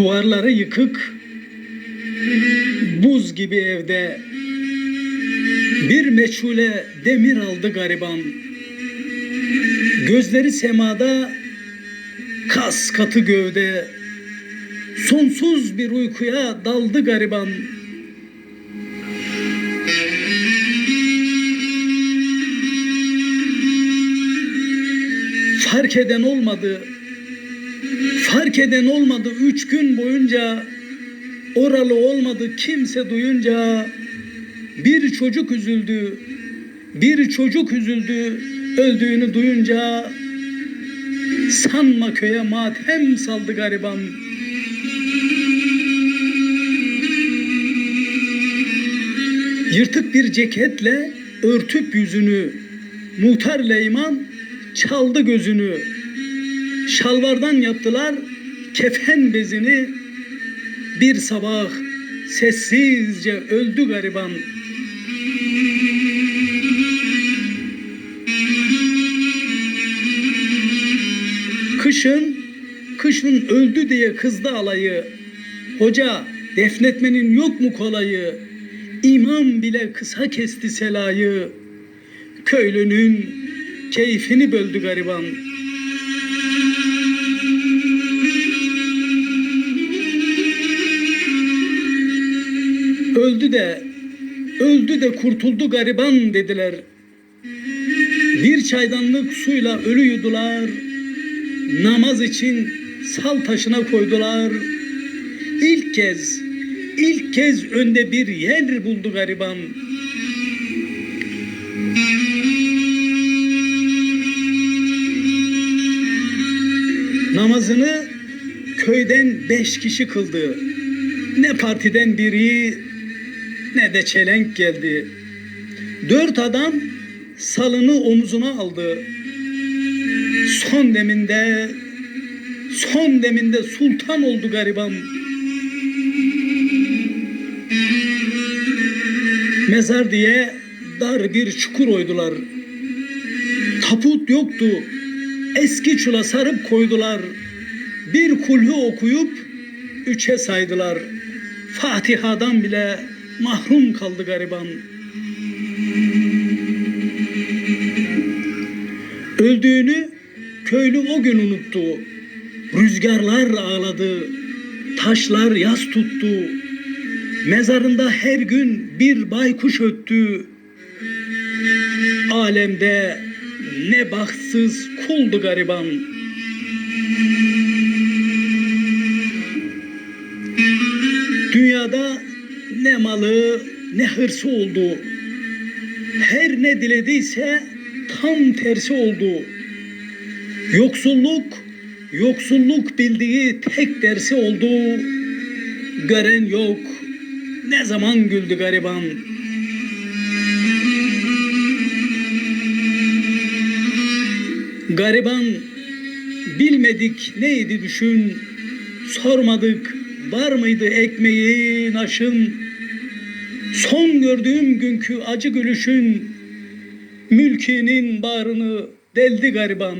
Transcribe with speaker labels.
Speaker 1: Duvarları yıkık, buz gibi evde bir meçhule demir aldı gariban. Gözleri semada, kas katı gövde, sonsuz bir uykuya daldı gariban. Fark eden olmadı, fark eden olmadı üç gün boyunca oralı olmadı kimse duyunca bir çocuk üzüldü, bir çocuk üzüldü öldüğünü duyunca sanma köye matem saldı gariban. Yırtık bir ceketle örtüp yüzünü muhtar Leyman çaldı gözünü. Şalvardan yaptılar kefen bezini. Bir sabah sessizce öldü gariban. Kışın, kışın öldü diye kızdı alayı. Hoca defnetmenin yok mu kolayı? İmam bile kısa kesti selayı. Köylünün keyfini böldü gariban. Öldü de, öldü de kurtuldu gariban dediler. Bir çaydanlık suyla ölü yudular. Namaz için sal taşına koydular. İlk kez, ilk kez önde bir yer buldu gariban. Namazını köyden beş kişi kıldı. Ne partiden biri ne de çelenk geldi. Dört adam salını omzuna aldı. Son deminde, son deminde sultan oldu gariban. Mezar diye dar bir çukur oydular. Taput yoktu. Eski çula sarıp koydular. Bir kulhu okuyup üçe saydılar. Fatiha'dan bile mahrum kaldı gariban. Öldüğünü köylü o gün unuttu. Rüzgarlar ağladı. Taşlar yas tuttu. Mezarında her gün bir baykuş öttü. Alemde ne bahtsız kuldu gariban. Dünyada ne malı ne hırsı oldu. Her ne dilediyse tam tersi oldu. Yoksulluk, yoksulluk bildiği tek dersi oldu. Gören yok, ne zaman güldü gariban. Gariban bilmedik neydi düşün, sormadık var mıydı ekmeğin aşın. Son gördüğüm günkü acı gülüşün mülkinin bağrını deldi gariban.